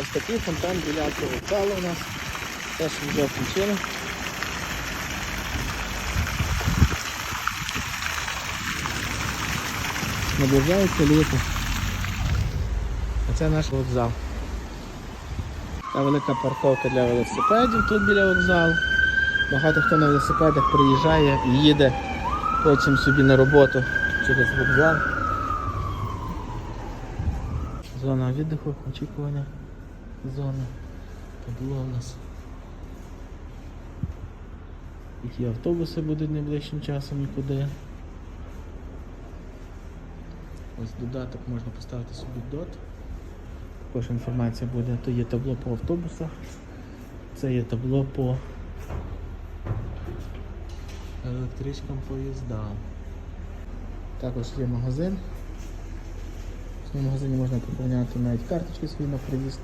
ось такий фонтан біля вокзалу у нас. Теж вже включили. Наближається літо. А це наш вокзал. Та велика парковка для велосипедів тут біля вокзалу. Багато хто на велосипедах приїжджає і їде потім собі на роботу через вокзал. Зона віддиху, очікування. Зона. Табло у нас. Які автобуси будуть найближчим часом і куди. Ось додаток можна поставити собі дот. Також інформація буде. То є табло по автобусах, це є табло по електричкам поїздам. Також є магазин. В цьому магазині можна поповняти навіть карточки свої на приїзд.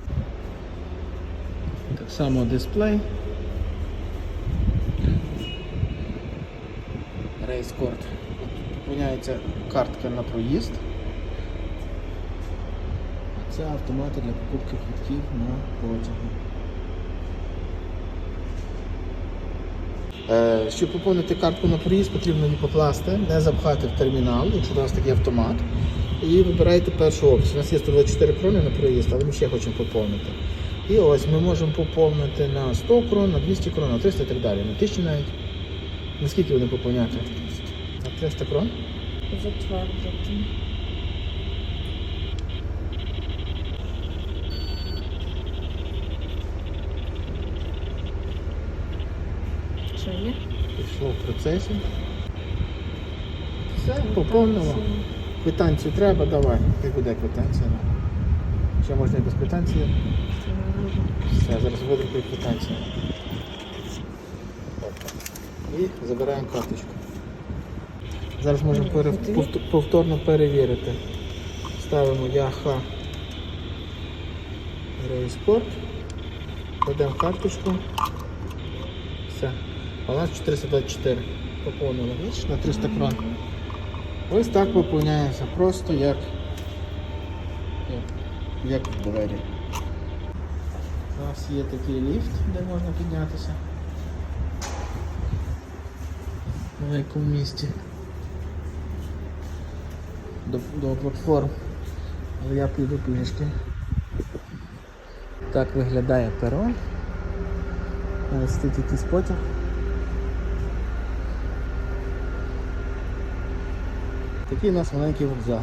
Так само дисплей. Рейскорд. Поповняється картка на проїзд. Це автомати для покупки квитків на потяги. Е, Щоб поповнити картку на проїзд, потрібно її покласти, не запхати в термінал, якщо у вас такий автомат. І вибираєте першу опцію. У нас є 124 крони на проїзд, але ми ще хочемо поповнити. І ось ми можемо поповнити на 100 крон, на 200 крон, на 300 і так далі. На 1000 навіть. Наскільки вони поповняти? На 300 крон? Затвердити. Що є? Пішло в процесі. Все, поповнило. Квитанцію треба, давай. Хай буде квитанція. Ще можна і без квитанції. Все, зараз вводимо квитанцію. І забираємо карточку. Зараз можемо пере- повторно перевірити. Ставимо Яха Рейспорт. Кладемо карточку. Все. Баланс 424. Поповнили. Бачиш, на 300 крон. Ось так поповняється. Просто як, як, як двері. У нас є такий ліфт, де можна піднятися. В великому місті. До, до платформ. Але я піду пішки. Так виглядає перон. Ось тут якийсь потяг. Такий у нас маленький вокзал.